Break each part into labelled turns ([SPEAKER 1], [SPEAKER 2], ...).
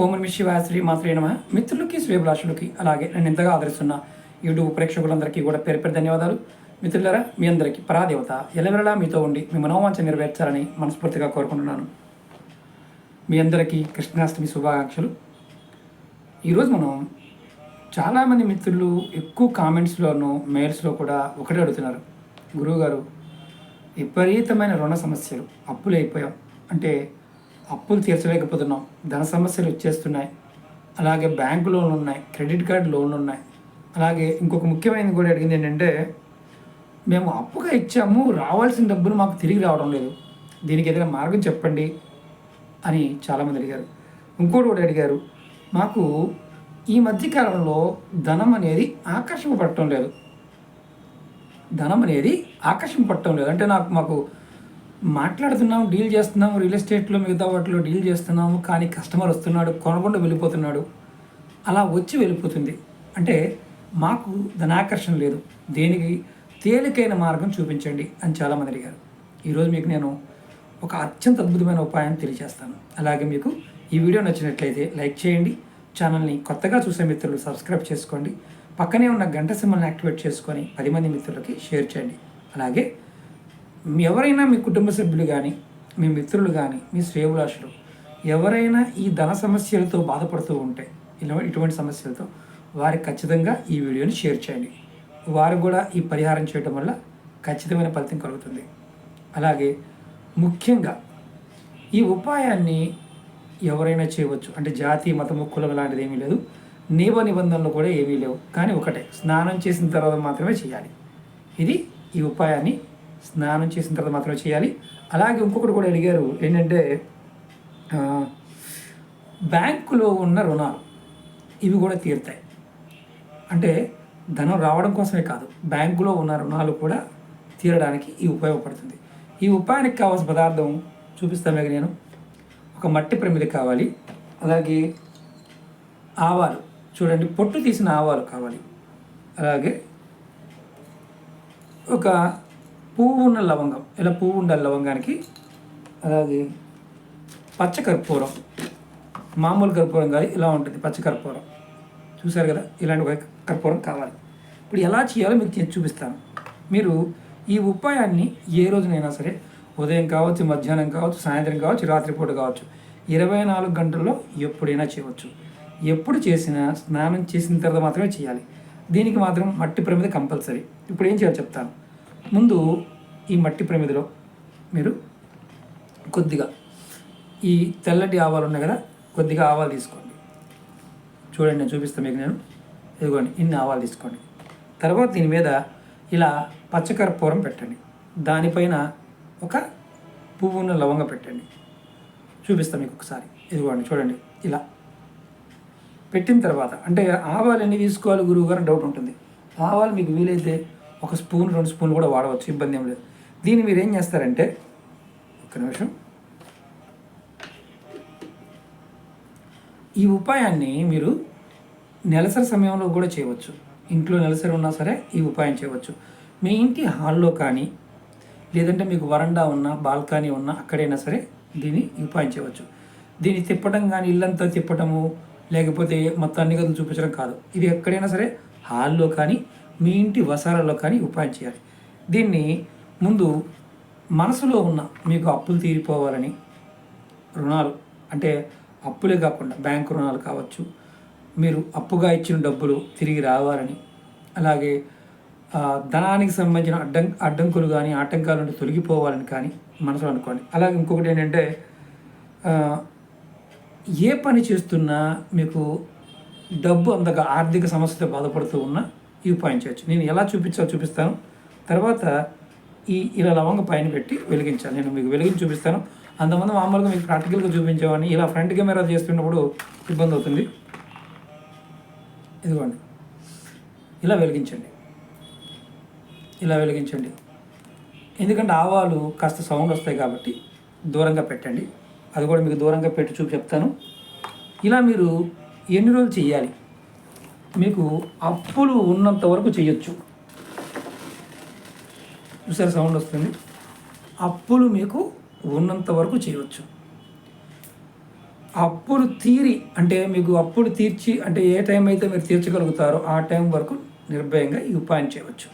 [SPEAKER 1] ఓం నమ శివాయ శ్రీ మాత్రే నమ. మిత్రులకి శ్రేభిలాషులకి అలాగే నేను ఎంతగా ఆదరిస్తున్న యూట్యూబ్ ప్రేక్షకులందరికీ కూడా పేరు పేరు ధన్యవాదాలు. మిత్రులరా మీ అందరికీ పరాదేవత ఎలవెలలా మీతో ఉండి మీ మనోవాంఛ నెరవేర్చాలని మనస్ఫూర్తిగా కోరుకుంటున్నాను. మీ అందరికీ కృష్ణాష్టమి శుభాకాంక్షలు. ఈరోజు మనం చాలామంది మిత్రులు ఎక్కువ కామెంట్స్లోనూ మెయిల్స్లో కూడా ఒకటే అడుగుతున్నారు. గురువుగారు విపరీతమైన రుణ సమస్యలు అప్పులు అయిపోయాం. అంటే అప్పులు తీర్చలేకపోతున్నాం. ధన సమస్యలు వచ్చేస్తున్నాయి. అలాగే బ్యాంకు లోన్లు ఉన్నాయి. క్రెడిట్ కార్డు లోన్లు ఉన్నాయి. అలాగే ఇంకొక ముఖ్యమైనది కూడా అడిగింది ఏంటంటే మేము అప్పుగా ఇచ్చాము రావాల్సిన డబ్బులు మాకు తిరిగి రావడం లేదు. దీనికి ఏదైనా మార్గం చెప్పండి అని చాలామంది అడిగారు. ఇంకోటి కూడా అడిగారు మాకు ఈ మధ్యకాలంలో ధనం అనేది ఆకర్షింపబడటం లేదు. ధనం అనేది ఆకర్షింపబడటం లేదు. అంటే నాకు మాకు మాట్లాడుతున్నాము డీల్ చేస్తున్నాము రియల్ ఎస్టేట్లో మిగతా వాటిలో డీల్ చేస్తున్నాము కానీ కస్టమర్ వస్తున్నాడు కొనకుండా వెళ్ళిపోతున్నాడు. అలా వచ్చి వెళ్ళిపోతుంది. అంటే మాకు ధనాకర్షణ లేదు. దేనికి? తేలికైన మార్గం చూపించండి అని చాలామంది అడిగారు. ఈరోజు మీకు నేను ఒక అత్యంత అద్భుతమైన ఉపాయం తెలియజేస్తాను. అలాగే మీకు ఈ వీడియో నచ్చినట్లయితే లైక్ చేయండి. ఛానల్ని కొత్తగా చూసే మిత్రులు సబ్స్క్రైబ్ చేసుకోండి. పక్కనే ఉన్న గంట సింబల్ని యాక్టివేట్ చేసుకొని పది మంది మిత్రులకి షేర్ చేయండి. అలాగే ఎవరైనా మీ కుటుంబ సభ్యులు కానీ మీ మిత్రులు కానీ మీ శ్రేవులాషులు ఎవరైనా ఈ ధన సమస్యలతో బాధపడుతూ ఉంటే ఇలా ఇటువంటి సమస్యలతో వారికి ఖచ్చితంగా ఈ వీడియోని షేర్ చేయండి. వారు కూడా ఈ పరిహారం చేయడం వల్ల ఖచ్చితమైన ఫలితం కలుగుతుంది. అలాగే ముఖ్యంగా ఈ ఉపాయాన్ని ఎవరైనా చేయవచ్చు. అంటే జాతి మతము కులం లాంటిది ఏమీ లేదు. నియమ నిబంధనలు కూడా ఏమీ లేవు. కానీ ఒకటే స్నానం చేసిన తర్వాత మాత్రమే చేయాలి. ఇది ఈ ఉపాయాన్ని స్నానం చేసిన తర్వాత మాత్రమే చేయాలి. అలాగే ఇంకొకటి కూడా అడిగారు ఏంటంటే బ్యాంకులో ఉన్న రుణాలు ఇవి కూడా తీరుతాయి. అంటే ధనం రావడం కోసమే కాదు బ్యాంకులో ఉన్న రుణాలు కూడా తీరడానికి ఈ ఉపయోగపడుతుంది ఈ ఉపాయానికి కావాల్సిన పదార్థం చూపిస్తాను నేను. ఒక మట్టి ప్రమిది కావాలి అలాగే ఆవాలు. చూడండి పొట్టు తీసిన ఆవాలు కావాలి. అలాగే ఒక పువ్వు ఉన్న లవంగం. ఇలా పువ్వు ఉండాలి లవంగానికి అలాగే పచ్చ కర్పూరం మామూలు కర్పూరం కాదు ఇలా ఉంటుంది పచ్చ కర్పూరం చూసారు కదా? ఇలాంటి ఒక కర్పూరం కావాలి. ఇప్పుడు ఎలా చేయాలో మీకు నేను చూపిస్తాను. మీరు ఈ ఉపాయాన్ని ఏ రోజునైనా సరే ఉదయం కావచ్చు మధ్యాహ్నం కావచ్చు సాయంత్రం కావచ్చు రాత్రిపూట కావచ్చు ఇరవై నాలుగు గంటల్లో ఎప్పుడైనా చేయవచ్చు. ఎప్పుడు చేసినా స్నానం చేసిన తర్వాత మాత్రమే చేయాలి. దీనికి మాత్రం మట్టి ప్రమిద కంపల్సరీ. ఇప్పుడు ఏం చేయాలో చెప్తాను. ముందు ఈ మట్టి ప్రమిదిలో మీరు కొద్దిగా ఈ తెల్లటి ఆవాలు ఉన్నాయి కదా కొద్దిగా ఆవాలు తీసుకోండి. చూడండి నేను చూపిస్తాను మీకు నేను. ఇదిగోండి ఇన్ని ఆవాలు తీసుకోండి. తర్వాత దీని మీద ఇలా పచ్చకర్పూరం పెట్టండి. దానిపైన ఒక పువ్వున్న లవంగ పెట్టండి. చూపిస్తాను మీకు ఒకసారి. ఇదిగోండి చూడండి ఇలా. పెట్టిన తర్వాత అంటే ఆవాలు ఎన్ని తీసుకోవాలి గురువు గారు డౌట్ ఉంటుంది. ఆవాలు మీకు వీలైతే ఒక స్పూన్ రెండు స్పూన్లు కూడా వాడవచ్చు ఇబ్బంది ఏం లేదు. దీన్ని మీరు ఏం చేస్తారంటే ఒక నిమిషం. ఈ ఉపాయాన్ని మీరు నెలసరి సమయంలో కూడా చేయవచ్చు. ఇంట్లో నెలసరి ఉన్నా సరే ఈ ఉపాయం చేయవచ్చు. మీ ఇంటి హాల్లో కానీ లేదంటే మీకు వరండా ఉన్నా బాల్కనీ ఉన్నా అక్కడైనా సరే దీన్ని ఉపాయం చేయవచ్చు. దీన్ని తిప్పడం కానీ ఇల్లంతా తిప్పటము లేకపోతే మొత్తం అన్ని గదులు చూపించడం కాదు. ఇది ఎక్కడైనా సరే హాల్లో కానీ మీ ఇంటి వసాలలో కానీ ఉపాయం చేయాలి. దీన్ని ముందు మనసులో ఉన్న మీకు అప్పులు తీరిపోవాలని రుణాలు అంటే అప్పులే కాకుండా బ్యాంకు రుణాలు కావచ్చు మీరు అప్పుగా ఇచ్చిన డబ్బులు తిరిగి రావాలని అలాగే ధనానికి సంబంధించిన అడ్డం అడ్డంకులు కానీ ఆటంకాల నుండి తొలగిపోవాలని కానీ మనసులో అనుకోండి. అలాగే ఇంకొకటి ఏంటంటే ఏ పని చేస్తున్నా మీకు డబ్బు అంతగా ఆర్థిక సమస్యతో బాధపడుతూ ఉన్నా ఈ పాయింట్ చేయొచ్చు. నేను ఎలా చూపించాలో చూపిస్తాను. తర్వాత ఈ ఇలా లవంగ పైన పెట్టి వెలిగించాలి. నేను మీకు వెలిగించి చూపిస్తాను. అంతమంది మామూలుగా మీకు ప్రాక్టికల్గా చూపించేవాడిని. ఇలా ఫ్రంట్ కెమెరా చేస్తున్నప్పుడు ఇబ్బంది అవుతుంది. ఇదిగోండి. ఇలా వెలిగించండి. ఇలా వెలిగించండి. ఎందుకంటే ఆవాలు కాస్త సౌండ్ వస్తాయి కాబట్టి దూరంగా పెట్టండి. అది కూడా మీకు దూరంగా పెట్టి చూపి చెప్తాను. ఇలా మీరు ఎన్ని రోజులు చేయాలి మీకు అప్పులు ఉన్నంత వరకు చేయొచ్చు చూసారు సౌండ్ వస్తుంది? అప్పులు మీకు ఉన్నంత వరకు చేయవచ్చు అప్పులు తీరి అంటే మీకు అప్పులు తీర్చి అంటే ఏ టైం అయితే మీరు తీర్చగలుగుతారో ఆ టైం వరకు నిర్భయంగా ఈ ఉపాయం చేయవచ్చు.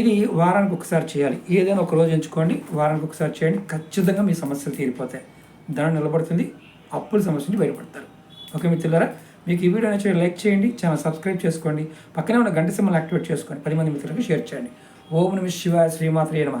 [SPEAKER 1] ఇది వారానికి ఒకసారి చేయాలి. ఏదైనా ఒక రోజు ఎంచుకోండి వారానికి ఒకసారి చేయండి ఖచ్చితంగా మీ సమస్యలు తీరిపోతాయి. ధనం నిలబడుతుంది అప్పుల సమస్య నుంచి బయటపడతారు. ఓకే మిత్రులారా? మీకు ఈ వీడియో నచ్చిన లైక్ చేయండి ఛానల్ సబ్స్క్రైబ్ చేసుకోండి పక్కనే ఉన్న గంట సింబల్ యాక్టివేట్ చేసుకోండి పది మంది మిత్రులకు షేర్ చేయండి. ఓం నమ శివ శ్రీమాత్రే నమ.